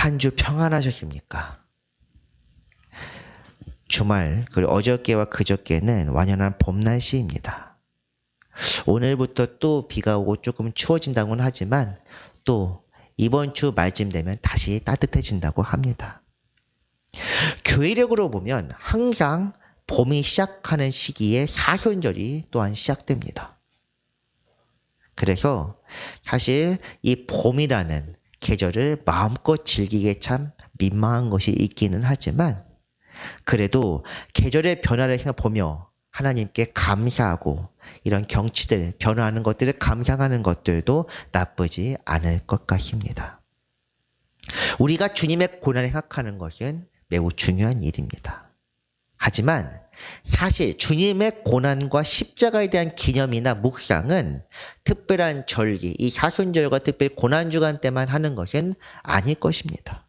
한 주 평안하셨습니까? 주말 그리고 어저께와 그저께는 완연한 봄 날씨입니다. 오늘부터 또 비가 오고 조금 추워진다고는 하지만 또 이번 주 말쯤 되면 다시 따뜻해진다고 합니다. 교회력으로 보면 항상 봄이 시작하는 시기에 사순절이 또한 시작됩니다. 그래서 사실 이 봄이라는 계절을 마음껏 즐기기에 참 민망한 것이 있기는 하지만 그래도 계절의 변화를 보며 하나님께 감사하고 이런 경치들, 변화하는 것들을 감상하는 것들도 나쁘지 않을 것 같습니다. 우리가 주님의 고난을 생각하는 것은 매우 중요한 일입니다. 하지만 사실 주님의 고난과 십자가에 대한 기념이나 묵상은 특별한 절기, 이 사순절과 특별히 고난주간 때만 하는 것은 아닐 것입니다.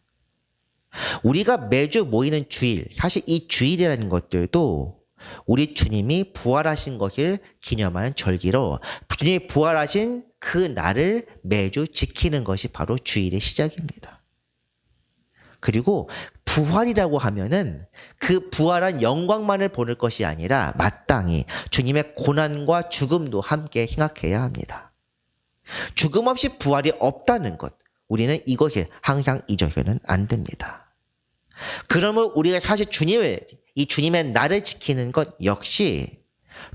우리가 매주 모이는 주일, 사실 이 주일이라는 것들도 우리 주님이 부활하신 것을 기념하는 절기로 주님이 부활하신 그 날을 매주 지키는 것이 바로 주일의 시작입니다. 그리고 부활이라고 하면은 그 부활한 영광만을 보는 것이 아니라 마땅히 주님의 고난과 죽음도 함께 생각해야 합니다. 죽음 없이 부활이 없다는 것, 우리는 이것을 항상 잊어서는 안 됩니다. 그러면 우리가 사실 주님을, 이 주님의 나를 지키는 것 역시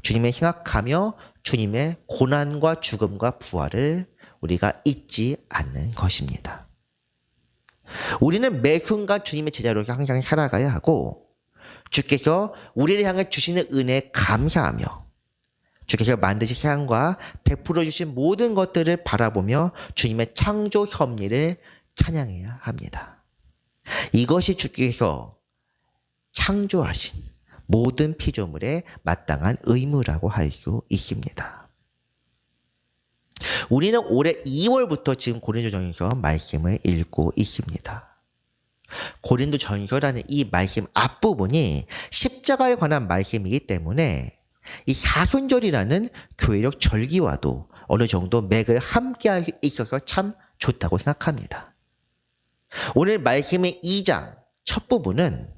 주님의 생각하며 주님의 고난과 죽음과 부활을 우리가 잊지 않는 것입니다. 우리는 매 순간 주님의 제자로서 항상 살아가야 하고 주께서 우리를 향해 주시는 은혜에 감사하며 주께서 만드신 세상과 베풀어 주신 모든 것들을 바라보며 주님의 창조 섭리를 찬양해야 합니다. 이것이 주께서 창조하신 모든 피조물의 마땅한 의무라고 할 수 있습니다. 우리는 올해 2월부터 지금 고린도 전서 말씀을 읽고 있습니다. 고린도 전서라는 이 말씀 앞부분이 십자가에 관한 말씀이기 때문에 이 사순절이라는 교회력 절기와도 어느 정도 맥을 함께 있어서 참 좋다고 생각합니다. 오늘 말씀의 2장 첫 부분은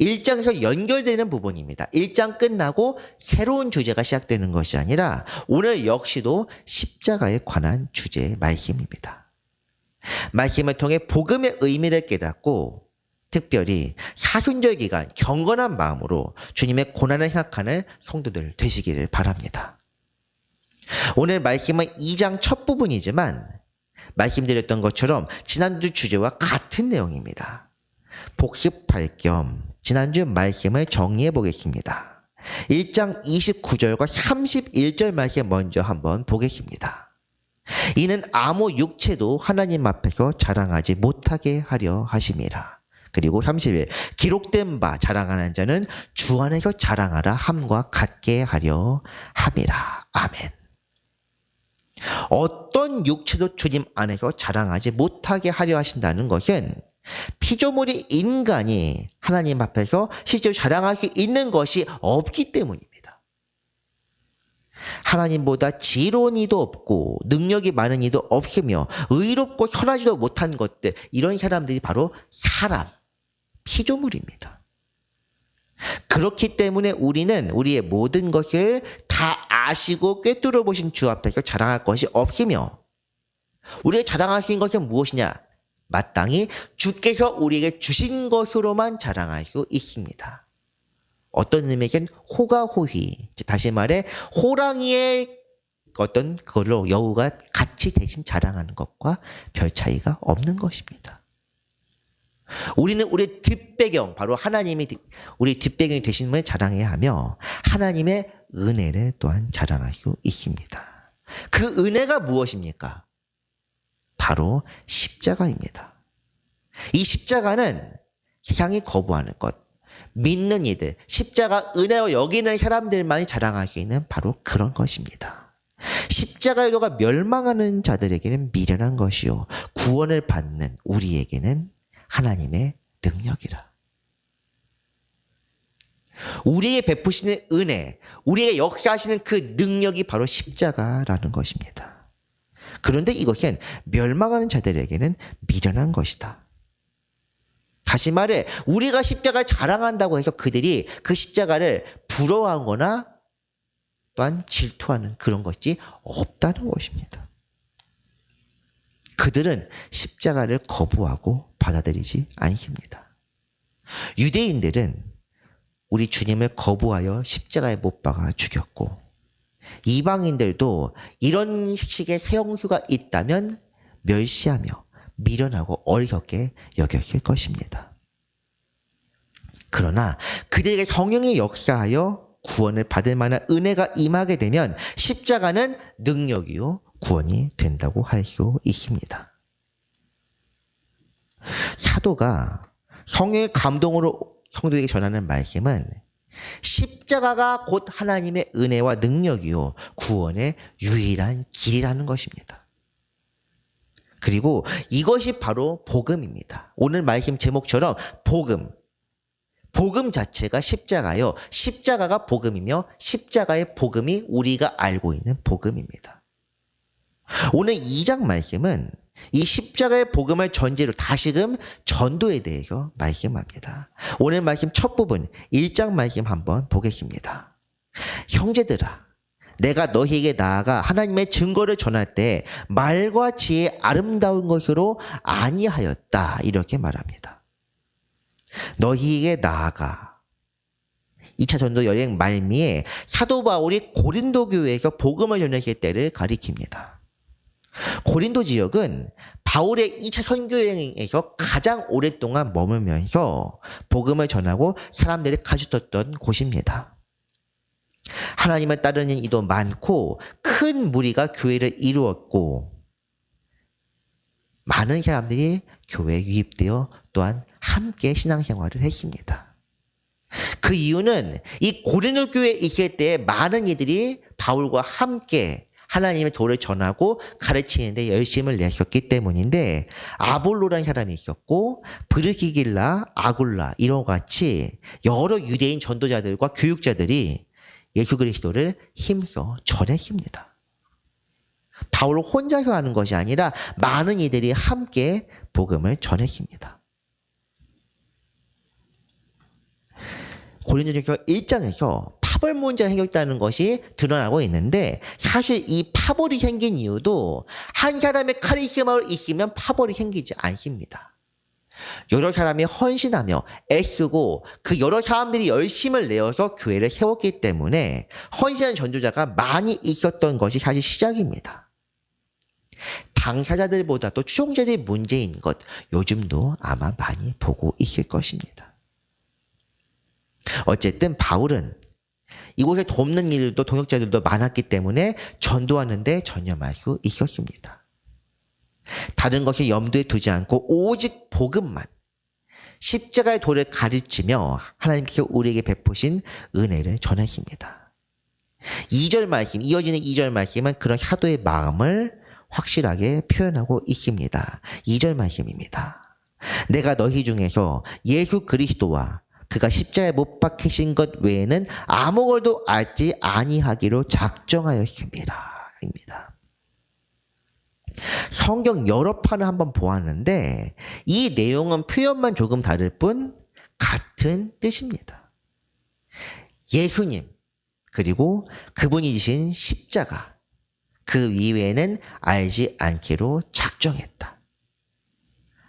1장에서 연결되는 부분입니다. 1장 끝나고 새로운 주제가 시작되는 것이 아니라 오늘 역시도 십자가에 관한 주제의 말씀입니다. 말씀을 통해 복음의 의미를 깨닫고 특별히 사순절 기간 경건한 마음으로 주님의 고난을 생각하는 성도들 되시기를 바랍니다. 오늘 말씀은 2장 첫 부분이지만 말씀드렸던 것처럼 지난주 주제와 같은 내용입니다. 복습할 겸 지난주 말씀을 정리해 보겠습니다. 1장 29절과 31절 말씀 먼저 한번 보겠습니다. 이는 아무 육체도 하나님 앞에서 자랑하지 못하게 하려 하심이라. 그리고 30일 기록된 바 자랑하는 자는 주 안에서 자랑하라 함과 같게 하려 함이라. 아멘. 어떤 육체도 주님 안에서 자랑하지 못하게 하려 하신다는 것은 피조물이 인간이 하나님 앞에서 실제로 자랑할 수 있는 것이 없기 때문입니다. 하나님보다 지혜로운 이도 없고 능력이 많은 이도 없으며 의롭고 선하지도 못한 것들 이런 사람들이 바로 사람, 피조물입니다. 그렇기 때문에 우리는 우리의 모든 것을 다 아시고 꿰뚫어 보신 주 앞에서 자랑할 것이 없으며 수 있는 것은 무엇이냐? 마땅히 주께서 우리에게 주신 것으로만 자랑할 수 있습니다. 어떤 의미에겐 호가호휘, 다시 말해 호랑이의 어떤 그걸로 여우가 같이 대신 자랑하는 것과 별 차이가 없는 것입니다. 우리는 우리 뒷배경, 바로 하나님이 우리 뒷배경이 되신 분을 자랑해야 하며 하나님의 은혜를 또한 자랑할 수 있습니다. 그 은혜가 무엇입니까? 바로 십자가입니다. 이 십자가는 세상이 거부하는 것, 믿는 이들, 십자가 은혜로 여기는 사람들만이 있는 바로 그런 것입니다. 십자가의 도가 멸망하는 자들에게는 미련한 것이요. 구원을 받는 우리에게는 하나님의 능력이라. 우리에게 베푸시는 은혜, 우리에게 역사하시는 그 능력이 바로 십자가라는 것입니다. 그런데 이것은 멸망하는 자들에게는 미련한 것이다. 다시 말해 우리가 십자가를 자랑한다고 해서 그들이 그 십자가를 부러워하거나 또한 질투하는 그런 것이 없다는 것입니다. 그들은 십자가를 거부하고 받아들이지 않습니다. 유대인들은 우리 주님을 거부하여 십자가에 못 박아 죽였고 이방인들도 이런 식의 세형수가 있다면 멸시하며 미련하고 어리석게 여겼을 것입니다. 그러나 그들에게 성령이 역사하여 구원을 받을 만한 은혜가 임하게 되면 십자가는 능력이요 구원이 된다고 할 수 있습니다. 사도가 성령의 감동으로 성도에게 전하는 말씀은 십자가가 곧 하나님의 은혜와 능력이요 구원의 유일한 길이라는 것입니다. 그리고 이것이 바로 복음입니다. 오늘 말씀 제목처럼 복음. 복음 자체가 십자가요. 십자가가 복음이며 십자가의 복음이 우리가 알고 있는 복음입니다. 오늘 2장 말씀은 이 십자가의 복음을 전제로 다시금 전도에 대해서 말씀합니다. 오늘 말씀 첫 부분 1장 말씀 한번 보겠습니다. 형제들아 내가 너희에게 나아가 하나님의 증거를 전할 때 말과 지혜 아름다운 것으로 아니하였다 이렇게 말합니다. 너희에게 나아가 2차 전도 여행 말미에 사도 바울이 고린도 교회에서 복음을 전했을 때를 가리킵니다. 고린도 지역은 바울의 2차 선교 여행에서 가장 오랫동안 머물면서 복음을 전하고 사람들을 가주었던 곳입니다. 하나님을 따르는 이도 많고 큰 무리가 교회를 이루었고 많은 사람들이 교회에 유입되어 또한 함께 신앙생활을 했습니다. 그 이유는 이 고린도 교회에 있을 때 많은 이들이 바울과 함께 하나님의 도를 전하고 가르치는데 열심을 내셨기 때문인데 아볼로라는 사람이 있었고 브르기길라, 아굴라 이런 같이 여러 유대인 전도자들과 교육자들이 예수 그리스도를 힘써 전했습니다. 바울 혼자서 하는 것이 아니라 많은 이들이 함께 복음을 전했습니다. 고린도전서 1장에서 파벌 문제가 생겼다는 것이 드러나고 있는데 사실 이 파벌이 생긴 이유도 한 사람의 카리스마를 있으면 파벌이 생기지 않습니다. 여러 사람이 헌신하며 애쓰고 그 여러 사람들이 열심을 내어서 교회를 세웠기 때문에 헌신한 전도자가 많이 있었던 것이 사실 시작입니다. 당사자들보다도 추종자들이 문제인 것 요즘도 아마 많이 보고 있을 것입니다. 어쨌든 바울은 이곳에 돕는 일도 동역자들도 많았기 때문에 전도하는데 전념할 수 있었습니다. 다른 것이 염두에 두지 않고 오직 복음만 십자가의 도를 가르치며 하나님께서 우리에게 베푸신 은혜를 전했습니다. 2절 말씀, 이어지는 2절 말씀은 그런 사도의 마음을 확실하게 표현하고 있습니다. 2절 말씀입니다. 내가 너희 중에서 예수 그리스도와 그가 십자가에 못 박히신 것 외에는 아무것도 알지 아니하기로 작정하였습니다. 입니다. 성경 여러 판을 한번 보았는데 이 내용은 표현만 조금 다를 뿐 같은 뜻입니다. 예수님 그리고 그분이 지신 십자가 그 이외에는 알지 않기로 작정했다.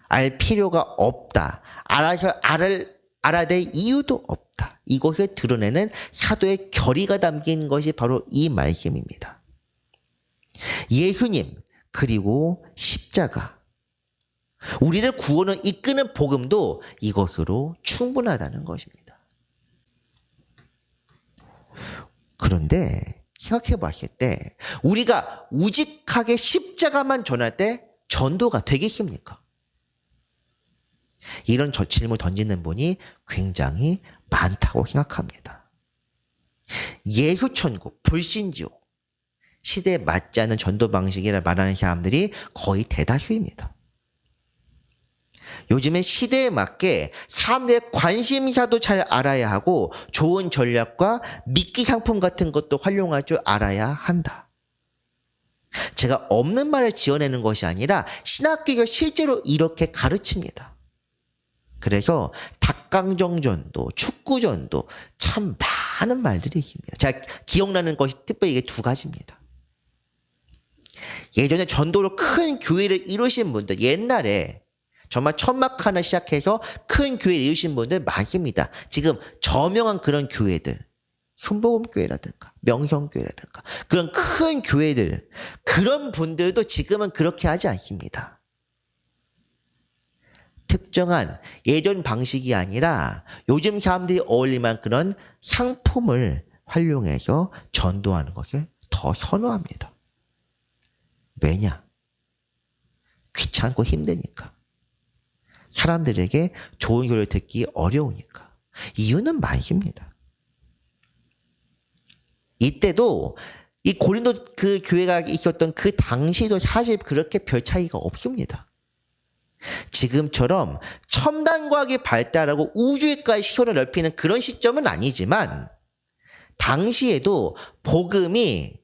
알 필요가 없다. 알아서 알을 알아야 될 이유도 없다. 이것을 드러내는 사도의 결의가 담긴 것이 바로 이 말씀입니다. 예수님, 그리고 십자가. 우리를 구원을 이끄는 복음도 이것으로 충분하다는 것입니다. 그런데 생각해 봤을 때 우리가 우직하게 십자가만 전할 때 전도가 되겠습니까? 이런 저 질문을 던지는 분이 굉장히 많다고 생각합니다. 예수천국, 불신지옥, 시대에 맞지 않는 전도 방식이라 말하는 사람들이 거의 대다수입니다. 요즘은 시대에 맞게 사람들의 관심사도 잘 알아야 하고 좋은 전략과 미끼 상품 같은 것도 활용할 줄 알아야 한다. 제가 없는 말을 지어내는 것이 아니라 신학교가 실제로 이렇게 가르칩니다. 그래서 닭강정전도, 축구전도 참 많은 말들이 있습니다. 제가 기억나는 것이 특별히 이게 두 가지입니다. 예전에 전도로 큰 교회를 이루신 분들, 옛날에 정말 천막 하나 시작해서 큰 교회를 이루신 분들 많습니다. 지금 저명한 그런 교회들, 순복음교회라든가 명성교회라든가 그런 큰 교회들, 그런 분들도 지금은 그렇게 하지 않습니다. 특정한 예전 방식이 아니라 요즘 사람들이 어울릴만한 그런 상품을 활용해서 전도하는 것을 더 선호합니다. 왜냐? 귀찮고 힘드니까. 사람들에게 좋은 교를 듣기 어려우니까. 이유는 많습니다. 이때도 이 고린도 그 교회가 있었던 그 당시도 사실 그렇게 별 차이가 없습니다. 지금처럼 첨단 과학이 발달하고 우주에까지 시효를 넓히는 그런 시점은 아니지만 당시에도 복음이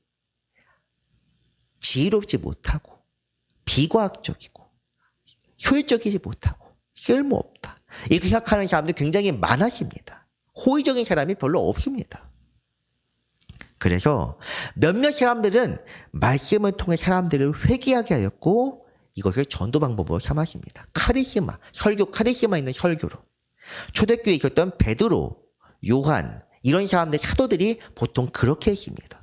지혜롭지 못하고 비과학적이고 효율적이지 못하고 쓸모없다. 이렇게 생각하는 사람들 굉장히 많아집니다. 호의적인 사람이 별로 없습니다. 그래서 몇몇 사람들은 말씀을 통해 사람들을 회개하게 하였고 이것을 전도 방법으로 삼았습니다. 카리스마, 설교, 카리스마 있는 설교로. 초대교회에 있었던 베드로, 요한, 이런 사람들, 사도들이 보통 그렇게 했습니다.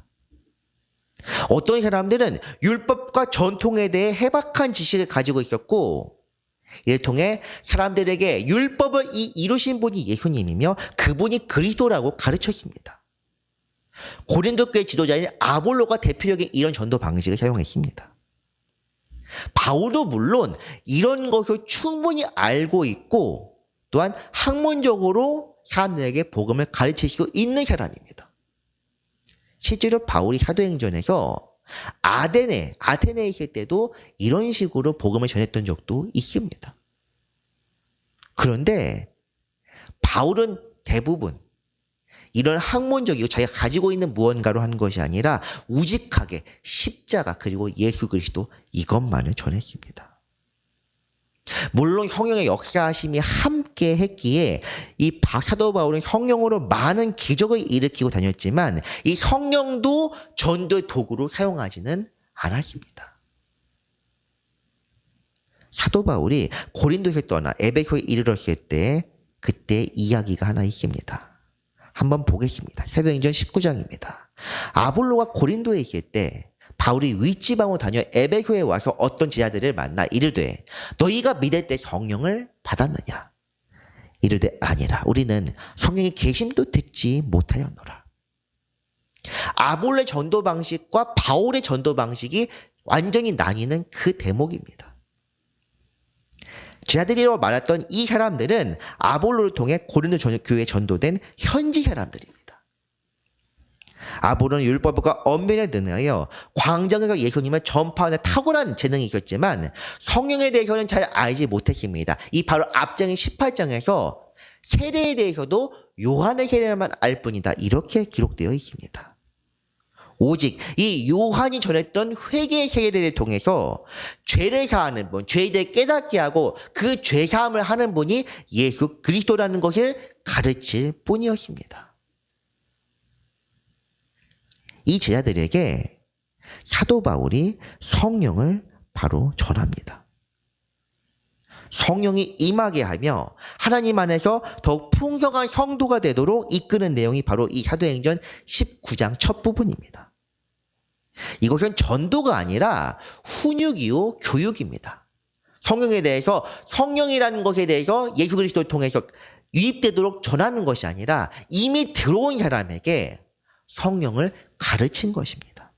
어떤 사람들은 율법과 전통에 대해 해박한 지식을 가지고 있었고, 이를 통해 사람들에게 율법을 이- 이루신 분이 예수님이며 그분이 그리스도라고 가르쳤습니다. 고린도 교회 지도자인 아볼로가 대표적인 이런 전도 방식을 사용했습니다. 바울도 물론 이런 것을 충분히 알고 있고 또한 학문적으로 사람들에게 복음을 가르칠 수 있는 사람입니다. 실제로 바울이 사도행전에서 아데네, 아테네에 있을 때도 이런 식으로 복음을 전했던 적도 있습니다. 그런데 바울은 대부분 이런 학문적이고 자기가 가지고 있는 무언가로 한 것이 아니라 우직하게 십자가 그리고 예수 그리스도 이것만을 전했습니다. 물론 성령의 역사하심이 함께 했기에 이 바- 사도 바울은 성령으로 많은 기적을 일으키고 다녔지만 이 성령도 전도의 도구로 사용하지는 않았습니다. 사도 바울이 고린도에 떠나 에베소에 이르렀을 때 그때 이야기가 하나 있습니다. 한번 보겠습니다. 사도행전 19장입니다. 아볼로가 고린도에 있을 때 바울이 윗지방으로 다녀 에베소에 와서 어떤 제자들을 만나 이르되 너희가 믿을 때 성령을 받았느냐? 이르되 아니라 우리는 성령의 계심도 듣지 못하였노라. 아볼로의 전도 방식과 바울의 전도 방식이 완전히 나뉘는 그 대목입니다. 제자들이라고 말했던 이 사람들은 아볼로를 통해 고린도 전- 교회에 전도된 현지 사람들입니다. 아볼로는 율법과 언변에 능하여 광장에서 예수님을 전파하는 탁월한 재능이 있었지만 성령에 대해서는 잘 알지 못했습니다. 이 바로 앞장인 18장에서 세례에 대해서도 요한의 세례만 알 뿐이다. 이렇게 기록되어 있습니다. 오직 이 요한이 전했던 회개의 세례를 통해서 죄를 사하는 분, 죄에 대해 깨닫게 하고 그 죄 사함을 하는 분이 예수 그리스도라는 것을 가르칠 뿐이었습니다. 이 제자들에게 사도 바울이 성령을 바로 전합니다. 성령이 임하게 하며 하나님 안에서 더욱 풍성한 성도가 되도록 이끄는 내용이 바로 이 사도행전 19장 첫 부분입니다. 이것은 전도가 아니라 훈육이요 교육입니다. 성령에 대해서 성령이라는 것에 대해서 예수 그리스도를 통해서 유입되도록 전하는 것이 아니라 이미 들어온 사람에게 성령을 가르친 것입니다.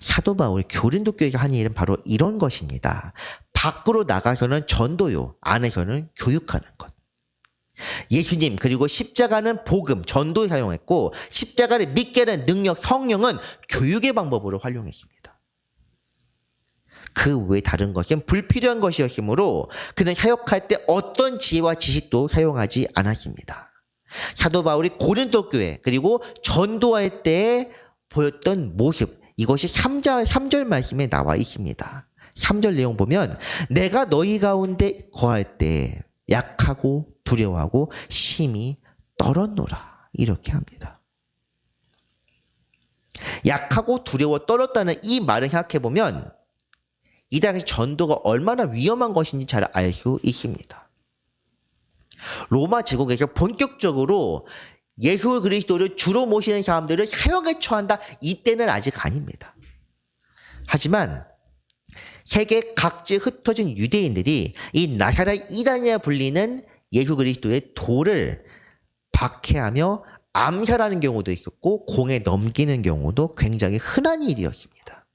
사도 바울 교린도 교회가 한 일은 바로 이런 것입니다. 밖으로 나가서는 전도요, 안에서는 교육하는 것. 예수님 그리고 십자가는 복음, 전도에 사용했고 십자가를 믿게 하는 능력, 성령은 교육의 방법으로 활용했습니다. 그 외 다른 것은 불필요한 것이었으므로 그는 사역할 때 어떤 지혜와 지식도 사용하지 않았습니다. 사도 바울이 고린도 교회 그리고 전도할 때 보였던 모습 이것이 3절, 3절 말씀에 나와 있습니다. 3절 내용 보면 내가 너희 가운데 거할 때 약하고 두려워하고 심히 떨었노라 이렇게 합니다. 약하고 두려워 떨었다는 이 말을 생각해 보면 이 당시 전도가 얼마나 위험한 것인지 잘 알 수 있습니다. 로마 제국에서 본격적으로 예수 그리스도를 주로 모시는 사람들을 사형에 처한다 이때는 아직 아닙니다. 하지만 세계 각지에 흩어진 유대인들이 이 나사렛 이단이라 불리는 예수 그리스도의 도를 박해하며 암살하는 경우도 있었고 공에 넘기는 경우도 굉장히 흔한 일이었습니다.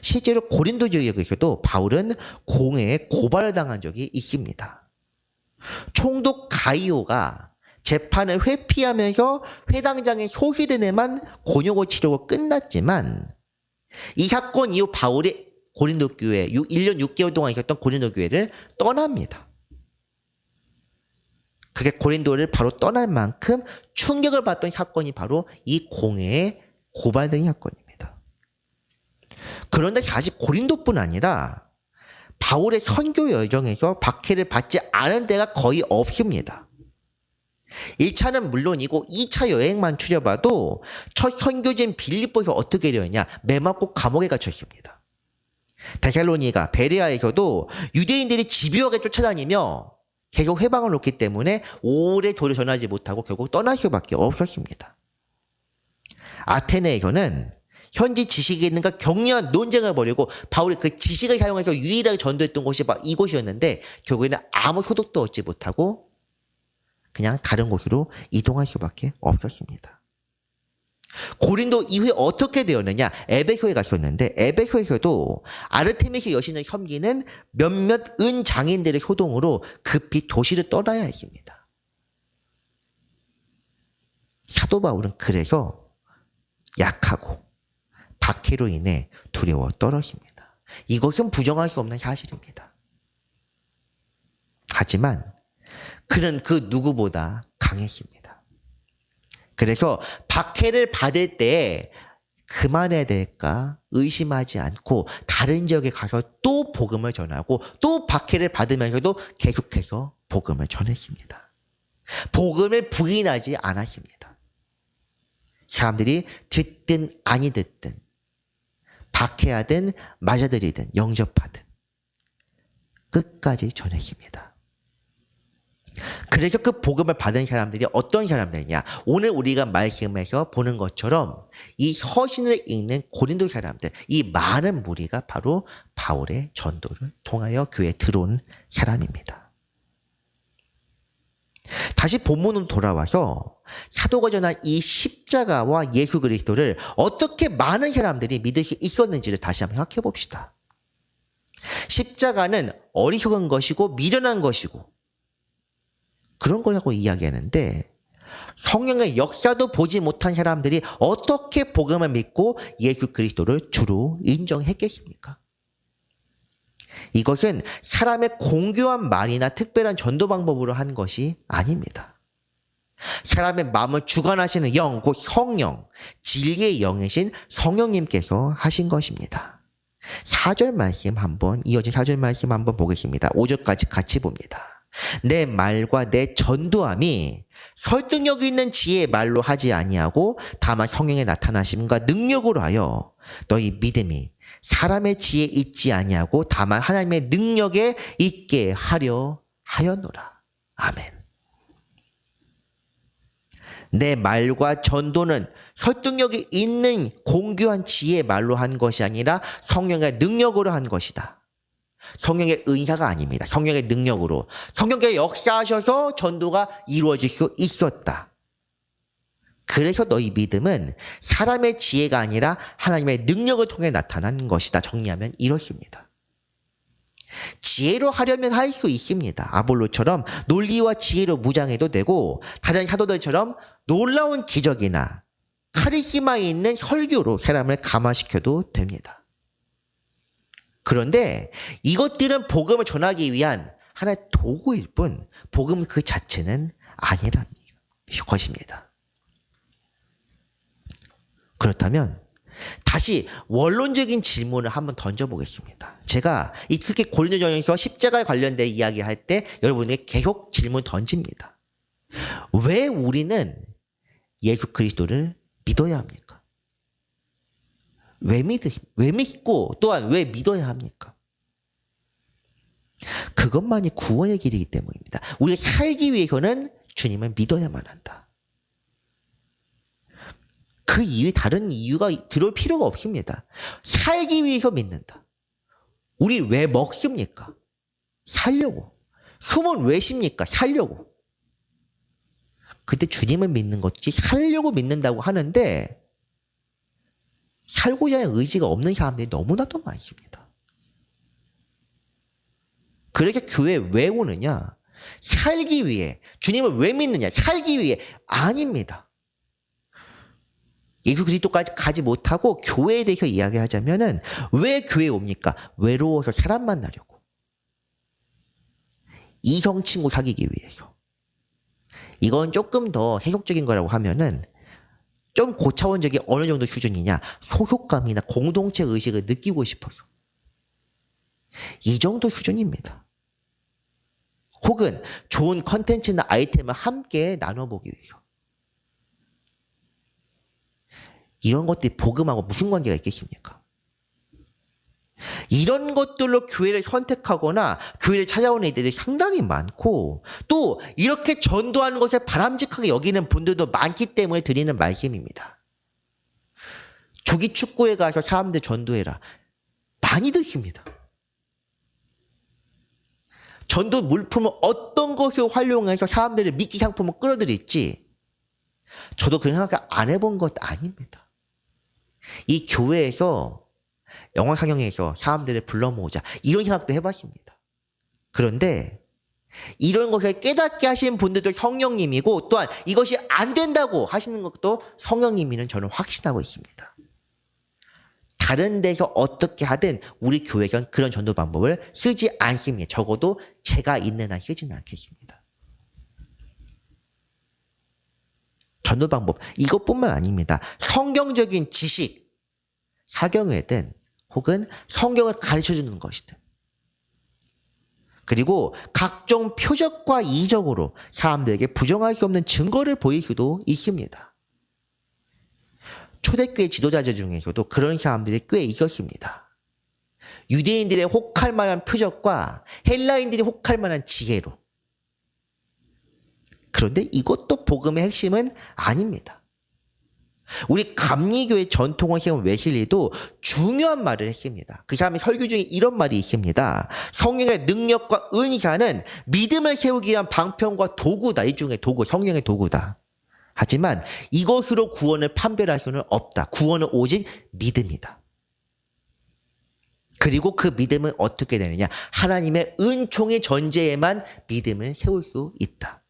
실제로 고린도 지역에서도 바울은 공회에 고발을 당한 적이 있습니다. 총독 가이오가 재판을 회피하면서 회당장에 소개된 애만 곤욕을 치르고 끝났지만 이 사건 이후 바울이 고린도 교회 1년 6개월 동안 있었던 고린도 교회를 떠납니다. 그게 고린도를 바로 떠날 만큼 충격을 받던 사건이 바로 이 공회에 고발된 사건입니다. 그런데 사실 고린도뿐 아니라 바울의 선교 여정에서 박해를 받지 않은 데가 거의 없습니다. 1차는 물론이고 2차 여행만 추려봐도 첫 선교진 빌립보에서 어떻게 되었냐 매맞고 감옥에 갇혀 있습니다. 데살로니가 베레아에서도 유대인들이 집요하게 쫓아다니며 계속 회방을 놓기 때문에 오래 도를 전하지 못하고 결국 떠날 수밖에 없었습니다. 아테네에서는 현지 있는가 격렬한 논쟁을 벌이고 바울이 그 지식을 사용해서 유일하게 전도했던 곳이 막 이곳이었는데 결국에는 아무 소득도 얻지 못하고 그냥 다른 곳으로 이동할 수밖에 없었습니다. 고린도 이후에 어떻게 되었느냐? 에베소에 갔었는데 에베소에서도 아르테미스 여신을 섬기는 몇몇 은 장인들의 효동으로 급히 도시를 떠나야 했습니다. 사도 바울은 그래서 약하고 박해로 인해 두려워 떨어집니다. 이것은 부정할 수 없는 사실입니다. 하지만 그는 그 누구보다 강했습니다. 그래서 박해를 받을 때 그만해야 될까 의심하지 않고 다른 지역에 가서 또 복음을 전하고 또 박해를 받으면서도 계속해서 복음을 전했습니다. 복음을 부인하지 않았습니다. 사람들이 듣든 아니 듣든 박해하든 맞아들이든 영접하든 끝까지 전했습니다. 그래서 그 복음을 받은 사람들이 어떤 사람들이냐? 오늘 우리가 말씀에서 보는 것처럼 이 서신을 읽는 고린도 사람들, 이 많은 무리가 바로 바울의 전도를 통하여 교회에 들어온 사람입니다. 다시 본문으로 돌아와서 사도가 전한 이 십자가와 예수 그리스도를 어떻게 많은 사람들이 믿을 수 있었는지를 다시 한번 생각해 봅시다. 십자가는 어리석은 것이고 미련한 것이고 그런 거라고 이야기하는데 성령의 역사도 보지 못한 사람들이 어떻게 복음을 믿고 예수 그리스도를 주로 인정했겠습니까? 이것은 사람의 공교한 말이나 특별한 전도 방법으로 한 것이 아닙니다. 사람의 마음을 주관하시는 영, 곧 성령, 진리의 영이신 성령님께서 하신 것입니다. 4절 말씀 한번, 이어진 4절 말씀 한번 보겠습니다. 5절까지 같이 봅니다. 내 말과 내 전도함이 설득력 있는 지혜의 말로 하지 아니하고 다만 성령의 나타나심과 능력으로 하여 너희 믿음이 사람의 지혜에 있지 아니하고 다만 하나님의 능력에 있게 하려 하였노라. 아멘. 내 말과 전도는 설득력이 있는 공교한 지혜의 말로 한 것이 아니라 성령의 능력으로 한 것이다. 성령의 은사가 아닙니다. 성령의 능력으로. 성령께서 역사하셔서 전도가 이루어질 수 있었다. 그래서 너희 믿음은 사람의 지혜가 아니라 하나님의 능력을 통해 나타난 것이다. 정리하면 이렇습니다. 지혜로 하려면 할 수 있습니다. 아볼로처럼 논리와 지혜로 무장해도 되고 다른 사도들처럼 놀라운 기적이나 카리스마 있는 설교로 사람을 감화시켜도 됩니다. 그런데 이것들은 복음을 전하기 위한 하나의 도구일 뿐 복음 그 자체는 아니라는 것입니다. 그렇다면 다시 원론적인 질문을 한번 던져보겠습니다. 제가 이 특히 고린도전에서 십자가에 관련된 이야기할 때 여러분에게 계속 질문 던집니다. 왜 우리는 예수 그리스도를 믿어야 합니까? 왜 믿, 왜 믿고 또한 왜 믿어야 합니까? 그것만이 구원의 길이기 때문입니다. 우리가 살기 위해서는 주님을 믿어야만 한다. 그 이외에 다른 이유가 들어올 필요가 없습니다. 살기 위해서 믿는다. 우리 왜 먹습니까? 살려고. 숨은 왜 쉽니까? 살려고. 그때 주님을 믿는 것이 살려고 믿는다고 하는데 살고자 하는 의지가 없는 사람들이 너무나도 많습니다. 그래서 교회 왜 오느냐? 살기 위해. 주님을 왜 믿느냐? 살기 위해. 아닙니다. 예수 그리스도까지 가지 못하고 교회에 대해서 이야기하자면은 왜 교회에 옵니까? 외로워서 사람 만나려고. 이성 친구 사귀기 위해서. 이건 조금 더 해석적인 거라고 하면은 좀 고차원적인 어느 정도 수준이냐 소속감이나 공동체 의식을 느끼고 싶어서 이 정도 수준입니다. 혹은 좋은 컨텐츠나 아이템을 함께 나눠보기 위해서 이런 것들이 복음하고 무슨 관계가 있겠습니까? 이런 것들로 교회를 선택하거나 교회를 찾아오는 이들이 상당히 많고 또 이렇게 전도하는 것을 바람직하게 여기는 분들도 많기 때문에 드리는 말씀입니다. 조기 축구에 가서 사람들 전도해라. 많이 드십니다. 전도 물품을 어떤 것을 활용해서 사람들을 미끼 상품을 끌어들일지 저도 그런 생각 안 해본 것 아닙니다. 이 교회에서 영화 상영에서 사람들을 불러 모으자 이런 생각도 해봤습니다. 그런데 이런 것을 깨닫게 하신 분들도 성령님이고 또한 이것이 안 된다고 하시는 것도 성령님이는 저는 확신하고 있습니다. 다른 데서 어떻게 하든 우리 교회에선 그런 전도 방법을 쓰지 않습니다. 적어도 제가 있는 한 쓰지는 않겠습니다. 전도 방법 이것뿐만 아닙니다. 성경적인 지식 사경회든 혹은 성경을 가르쳐 주는 것이든 그리고 각종 표적과 이적으로 사람들에게 부정할 수 없는 증거를 보일 수도 있습니다. 초대교회 지도자들 중에서도 그런 사람들이 꽤 있었습니다. 유대인들의 혹할 만한 표적과 헬라인들이 혹할 만한 지혜로. 그런데 이것도 복음의 핵심은 아닙니다. 우리 감리교의 전통을 세운 웨실리도 중요한 말을 했습니다. 그 사람의 설교 중에 이런 말이 있습니다. 성령의 능력과 은사는 믿음을 세우기 위한 방편과 도구다. 이 중에 도구, 성령의 도구다. 하지만 이것으로 구원을 판별할 수는 없다. 구원은 오직 믿음이다. 그리고 그 믿음은 어떻게 되느냐? 하나님의 은총의 전제에만 믿음을 세울 수 있다.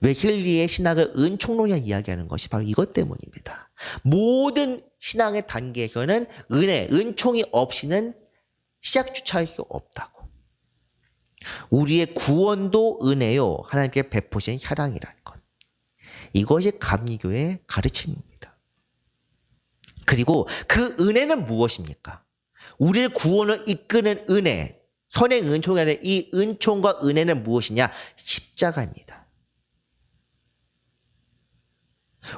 웨슬리의 신학을 은총론이라 이야기하는 것이 바로 이것 때문입니다. 모든 신앙의 단계에서는 은혜, 은총이 없이는 시작 주차할 수 없다고. 우리의 구원도 은혜요. 하나님께 베푸신 사랑이라는 것. 이것이 감리교의 가르침입니다. 그리고 그 은혜는 무엇입니까? 우리를 구원을 이끄는 은혜, 선행 은총이 아니라 이 은총과 은혜는 무엇이냐? 십자가입니다.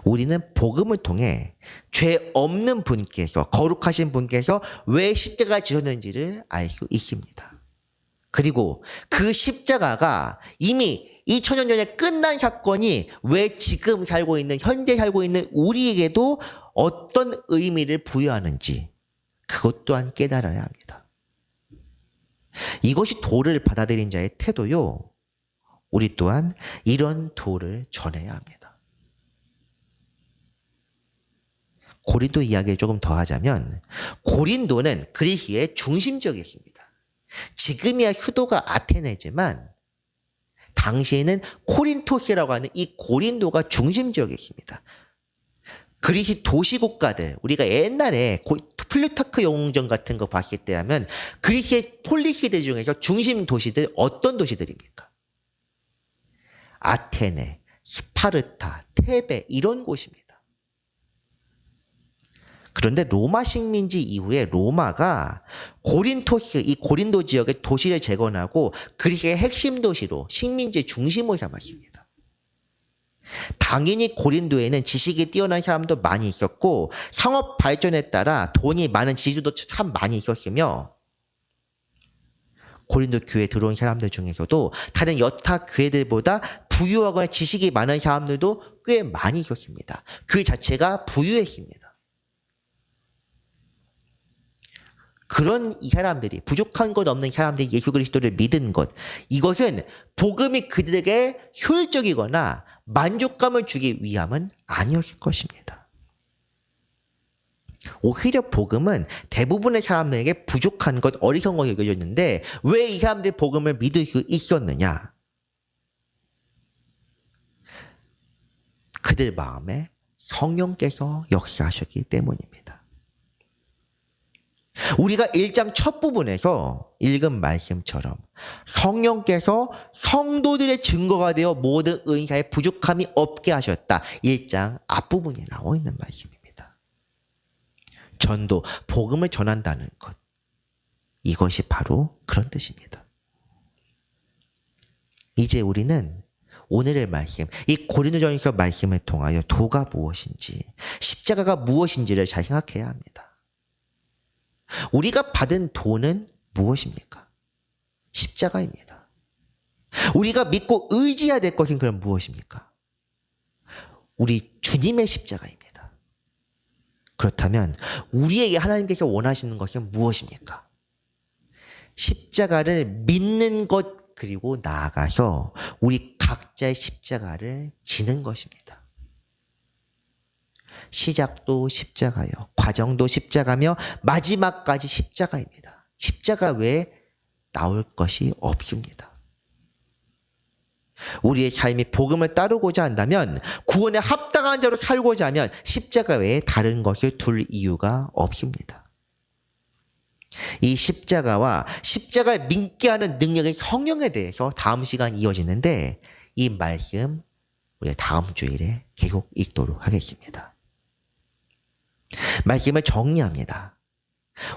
우리는 복음을 통해 죄 없는 분께서 거룩하신 분께서 왜 십자가 지셨는지를 알 수 있습니다. 그리고 그 십자가가 이미 2000년 전에 끝난 사건이 왜 지금 살고 있는 현재 살고 있는 우리에게도 어떤 의미를 부여하는지 그것 또한 깨달아야 합니다. 이것이 도를 받아들인 자의 태도요. 우리 또한 이런 도를 전해야 합니다. 고린도 이야기를 조금 더 하자면 고린도는 그리스의 중심적이었습니다. 지금이야 수도가 아테네지만 당시에는 코린토스라고 하는 이 고린도가 중심지역이었습니다. 그리스 도시 국가들 우리가 옛날에 플루타크 영웅전 같은 거 봤을 때 하면 그리스의 폴리시들 중에서 중심 도시들 어떤 도시들입니까? 아테네, 스파르타, 테베 이런 곳입니다. 그런데 로마 식민지 이후에 로마가 고린토스 이 고린도 지역의 도시를 재건하고 그리스의 핵심 도시로 식민지 중심으로 삼았습니다. 당연히 고린도에는 지식이 뛰어난 사람도 많이 있었고 상업 발전에 따라 돈이 많은 지주도 참 많이 있었으며 고린도 교회에 들어온 사람들 중에서도 다른 여타 교회들보다 부유하거나 지식이 많은 사람들도 꽤 많이 있었습니다. 교회 자체가 부유했습니다. 그런 이 사람들이 부족한 것 없는 사람들이 예수 그리스도를 믿은 것 이것은 복음이 그들에게 효율적이거나 만족감을 주기 위함은 아니었을 것입니다. 오히려 복음은 대부분의 사람들에게 부족한 것 어리석은 거 여겨졌는데 왜 이 사람들이 복음을 믿을 수 있었느냐? 그들 마음에 성령께서 역사하셨기 때문입니다. 우리가 1장 첫 부분에서 읽은 말씀처럼 성령께서 성도들의 증거가 되어 모든 은사에 부족함이 없게 하셨다. 1장 앞부분에 나와 있는 말씀입니다. 전도, 복음을 전한다는 것. 이것이 바로 그런 뜻입니다. 이제 우리는 오늘의 말씀, 이 고린도전서 말씀을 통하여 도가 무엇인지, 십자가가 무엇인지를 잘 생각해야 합니다. 우리가 받은 도는 무엇입니까? 십자가입니다. 우리가 믿고 의지해야 될 것은 그럼 무엇입니까? 우리 주님의 십자가입니다. 그렇다면 우리에게 하나님께서 원하시는 것은 무엇입니까? 십자가를 믿는 것 그리고 나아가서 우리 각자의 십자가를 지는 것입니다. 시작도 십자가요. 과정도 십자가며 마지막까지 십자가입니다. 십자가 외에 나올 것이 없습니다. 우리의 삶이 복음을 따르고자 한다면 구원에 합당한 자로 살고자 하면 십자가 외에 다른 것을 둘 이유가 없습니다. 이 십자가와 십자가를 믿게 하는 능력의 성령에 대해서 다음 시간 이어지는데 이 말씀 우리 다음 주일에 계속 읽도록 하겠습니다. 말씀을 정리합니다.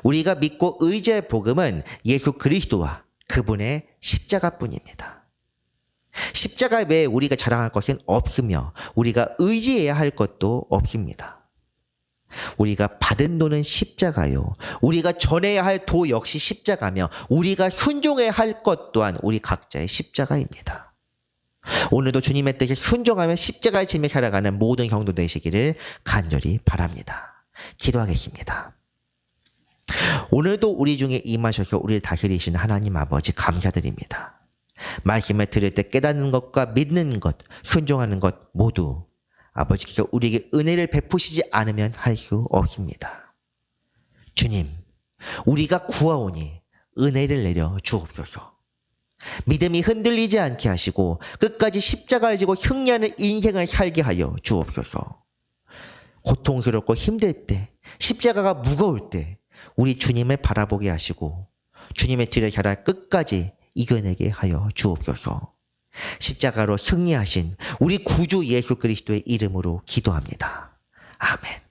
우리가 믿고 의지할 복음은 예수 그리스도와 그분의 십자가뿐입니다. 십자가 외에 우리가 자랑할 것은 없으며 우리가 의지해야 할 것도 없습니다. 우리가 받은 도는 십자가요. 우리가 전해야 할 도 역시 십자가며 우리가 순종해야 할 것 또한 우리 각자의 십자가입니다. 오늘도 주님의 뜻에 순종하며 십자가를 지며 살아가는 모든 경도 되시기를 간절히 바랍니다. 기도하겠습니다. 오늘도 우리 중에 임하셔서 우리를 다스리시는 하나님 아버지 감사드립니다. 말씀을 들을 때 깨닫는 것과 믿는 것, 순종하는 것 모두 아버지께서 우리에게 은혜를 베푸시지 않으면 할 수 없습니다. 주님, 우리가 구하오니 은혜를 내려 주옵소서. 믿음이 흔들리지 않게 하시고 끝까지 십자가를 지고 승리하는 인생을 살게 하여 주옵소서. 고통스럽고 힘들 때, 십자가가 무거울 때 우리 주님을 바라보게 하시고 주님의 뒤를 자라 끝까지 이겨내게 하여 주옵소서. 십자가로 승리하신 우리 구주 예수 그리스도의 이름으로 기도합니다. 아멘.